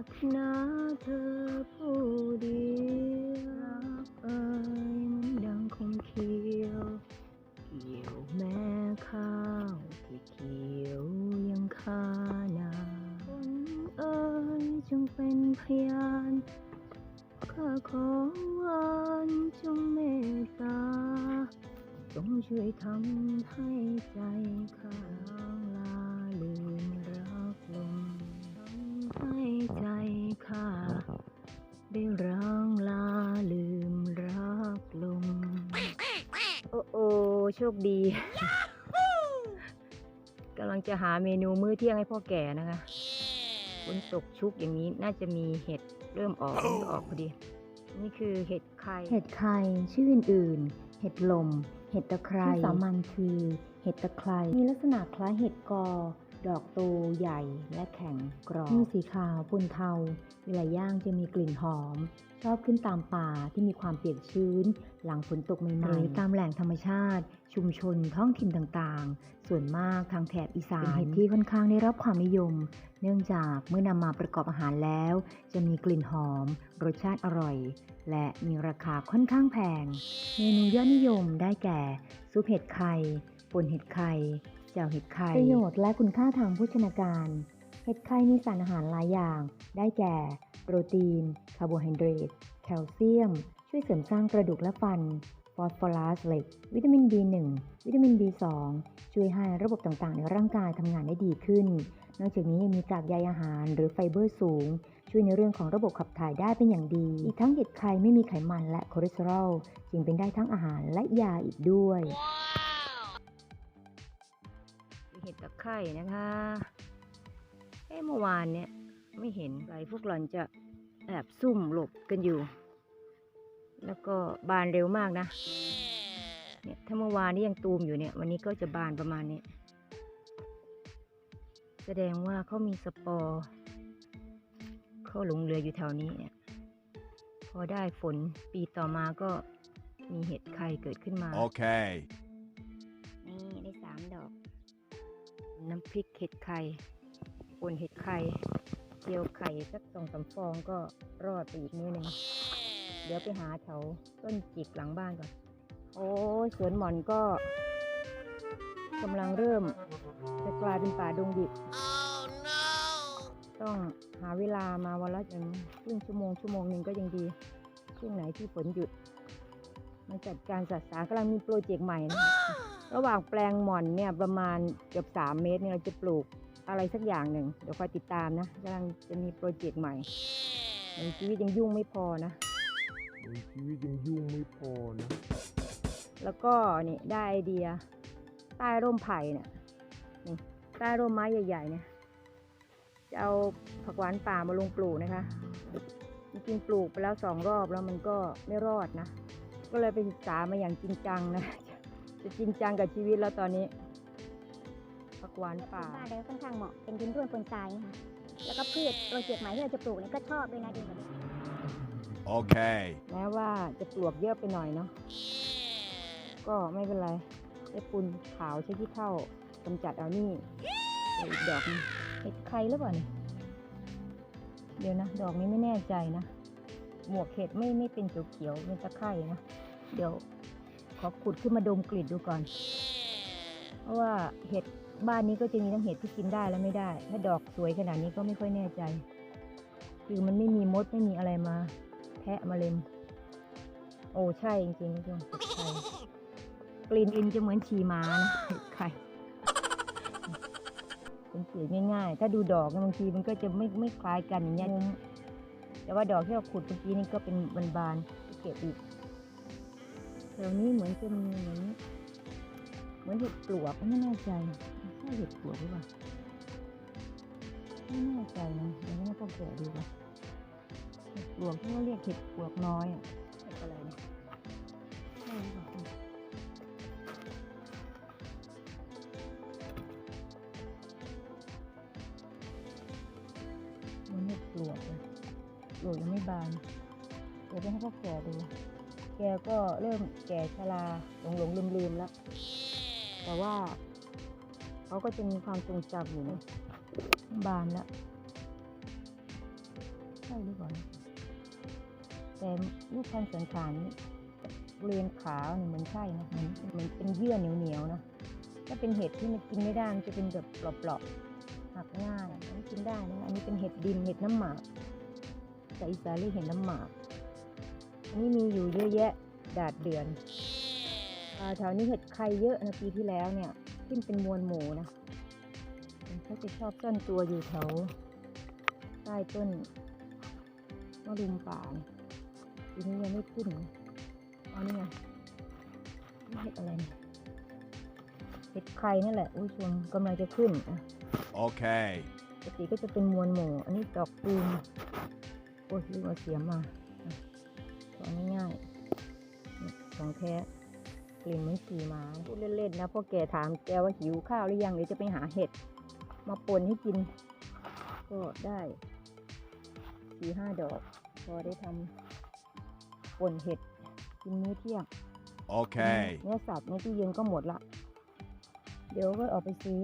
ารถนาเธอผู้เดียวรักเอ่ยมันดังคงเขียวเกี่ยวแม่ข้าวที่เขียวยังคานาคนเอ่ยจงเป็นพยานข้าขอวานจงเมตตาจงช่วยทำให้ใจข้า ชคดีกำลังจะหาเมนูมื้อเที่ยงให้พ่อแก่นะคะฝนตกชุกอย่างนี้น่าจะมีเห็ดเริ่มออกเริ่มออกพอดี นี่คือเห็ดไข่ เห็ดไข่ชื่ออื่นๆ เห็ดลม เห็ดตะไคร้สามัญคือ เห็ดตะไคร้มีลักษณะคล้ายเห็ดกอ ดอกโตใหญ่และแข็งกรอบมีสีขาวปนเทา เวลาย่างจะมีกลิ่นหอม ชอบขึ้นตามป่าที่มีความเปียกชื้น หลังฝนตกใหม่ๆหรือตามแหล่งธรรมชาติ ชุมชนท้องถิ่นต่างๆ ส่วนมากทางแถบอีสานเป็นเห็ดที่ค่อนข้างได้รับความนิยม เนื่องจากเมื่อนำมาประกอบอาหารแล้ว จะมีกลิ่นหอม รสชาติอร่อย และมีราคาค่อนข้างแพง เมนูยอดนิยมได้แก่ซุปเห็ดไข่ป่นเห็ดไข่ จ่วเห็ดไข่ประโยชน์และคุณค่าทางโภชนาการ เห็ดไข่มีสารอาหารหลายอย่าง ได้แก่ โปรตีน คาร์โบไฮเดรต แคลเซียม ช่วยเสริมสร้างกระดูกและฟัน ฟอสฟอรัสเหล็ก วิตามิน B1 วิตามิน B2 ช่วยให้ระบบต่างๆ ในร่างกายทำงานได้ดีขึ้น นอกจากนี้ยังมีกากใยอาหารหรือไฟเบอร์สูง ช่วยในเรื่องของระบบขับถ่ายได้เป็นอย่างดี อีกทั้งเห็ดไข่ไม่มีไขมันและคอเลสเตอรอลจึงเป็นได้ทั้งอาหารและยาอีกด้วยเห็ดตะไคร่นะคะเอ้เมื่อวานเนี่ยไม่เห็นไรพวกหล่อนจะแอบซุ่มหลบกันอยู่ แล้วก็บานเร็วมากนะ เนี่ยถ้าเมื่อวานนี้ยังตูมอยู่เนี่ย วันนี้ก็จะบานประมาณนี้ แสดงว่าเขามีสปอร์เขาหลงเรืออยู่แถวนี้เนี่ย พอได้ฝนปีต่อมาก็มีเห็ดไข่เกิดขึ้นมา Okay. นี่ได้สามดอก น้ำพริกเห็ดไข่ป่นเห็ดไข่เจียวไข่สักสองสาฟองก็รอดไปอีกมื้อหนึ่งเดี๋ยวไปหาแถวต้นจิกหลังบ้านก่อน โอ้สวนหม่อนก็กำลังเริ่มจะกลายเป็นป่าดงดิบต้องหาเวลามาวันละอย่างครึ่งชั่วโมงชั่วโมงหนึ่งก็ยังดีช่วงไหนที่ฝนหยุด มาจัดการสัตว์สารกำลังมีโปรเจกต์ใหม่นะระหว่างแปลงหม่อนเนี่ยประมาณเกือบสามเมตรเนี่ยเราจะปลูกอะไรสักอย่างหนึ่งเดี๋ยวคอยติดตามนะกำลังจะมีโปรเจกต์ใหม่ในชีวิตยังยุ่งไม่พอนะในชีวิตยังยุ่งไม่พอนะ แล้วก็นี่ได้ไอเดีย ใต้ร่มไผ่เนี่ยนี่ใต้ร่มไม้ใหญ่ๆเนี่ยจะเอาผักหวานป่ามาลงปลูกนะคะจริงๆปลูกไปแล้วสองรอบแล้วมันก็ไม่รอดนะ ก็เลยไปศึกษามาอย่างจริงจังนะ จะจริงจังกับชีวิตแล้วตอนนี้ผักหวานป่าบ้านเราค่อนข้างเหมาะเป็นดินร่วนปนทรายนะคะแล้วก็พืชโปรเจกต์ใหม่ที่เราจะปลูกเนี่ยก็ชอบด้วยนะดินแบบนี้ Okay. แม้ว่าจะปลวกเยอะไปหน่อยเนาะก็ไม่เป็นไรใช้ปูนขาวใช้ที่เท่ากำจัดเอานี่เดี๋ยวอีกดอกหนึงเห็ดไข่หรือเปล่าเนี่ยเดี๋ยวนะ ดอกนี้ไม่แน่ใจนะ หมวกเห็ดไม่ไม่เป็นเขียวๆเป็นตะไคร่นะ เดี๋ยวขอขุดขึ้นมาดมกลิ่นดูก่อน เพราะว่าเห็ดบ้านนี้ก็จะมีทั้งเห็ดที่กินได้และไม่ได้ ถ้าดอกสวยขนาดนี้ก็ไม่ค่อยแน่ใจ คือมันไม่มีมดไม่มีอะไรมา แทะมาเล็ม โอ้ใช่จริงๆคุณผู้ชมเห็ดไข่กลิ่นอินจะเหมือนฉี่หมานะเห็ดไข่เป็นเสียงง่ายๆ ถ้าดูดอกบางทีมันก็จะไม่ไม่คล้ายกันอย่างเงี้ย แต่ว่าดอกที่เราขุดเมื่อกี้นี่ก็เป็นบานๆเก็บอีกแถวนี้เหมือนจะมีเหมือนเหมือนเห็ดปลวกไม่แน่ใจใช่เห็ดปลวกหรือเปล่าไม่แน่ใจนะเดี๋ยวต้องแกะดูก่อนเห็ดปลวกที่เขาเรียกเห็ดปลวกน้อยอะ ปลวกยังไม่บาน เดี๋ยวไปให้พ่อแก่ดู แกก็เริ่มแก่ชราหลงหลงลืมลืมๆแล้ว แต่ว่าเขาก็จะมีความทรงจำอยู่นะบานแล้วใช่หรือเปล่าแต่รูปพันสันฐานบริเวณขาเนี่ยเหมันใช่นะเหมือนเหมือนเป็นเยื่อเหนียวเหนียวๆนะถ้าเป็นเห็ดที่มันกินไม่ได้มันจะเป็นแบบเปราะๆหักง่ายอันนี้กินได้นะอันนี้เป็นเห็ดดินเห็ดน้ำหมาก แต่อีสานเรียกเห็ดน้ำหมาก อันนี้มีอยู่เยอะแยะดาดเดือนอ่าแถวนี้เห็ดไข่เยอะนะปีที่แล้วเนี่ยขึ้นเป็นมวลหมูนะเขาจะชอบซ่อนตัวอยู่แถวใต้ต้นมะรุมป่าเนี่ยปีนี้ยังไม่ขึ้นนะเอันนี้ไงนี่เห็ดอะไรเนี่ยเห็ดไข่นั่นแหละอุ้ยชมกำลังจะขึ้นอะ Okay. ปกติก็จะเป็นมวลหมู่อันนี้ดอกตูม โอ้ยลืมเอาเสียมมาอะสอนง่ายๆนี่ของแท้กลิ่นเหมือนขี่ม้าพูดเล่นๆนะพ่อแกถามแกว่าหิวข้าวหรือยังเดี๋ยวจะไปหาเห็ด มาปนให้กิน ก็ได้สี่ห้าดอก พอได้ทำปนเห็ดกินมื้อเที่ยง Okay. เนื้อสัตว์ในตู้เย็นก็หมดละ เดี๋ยวก็ออกไปซื้อ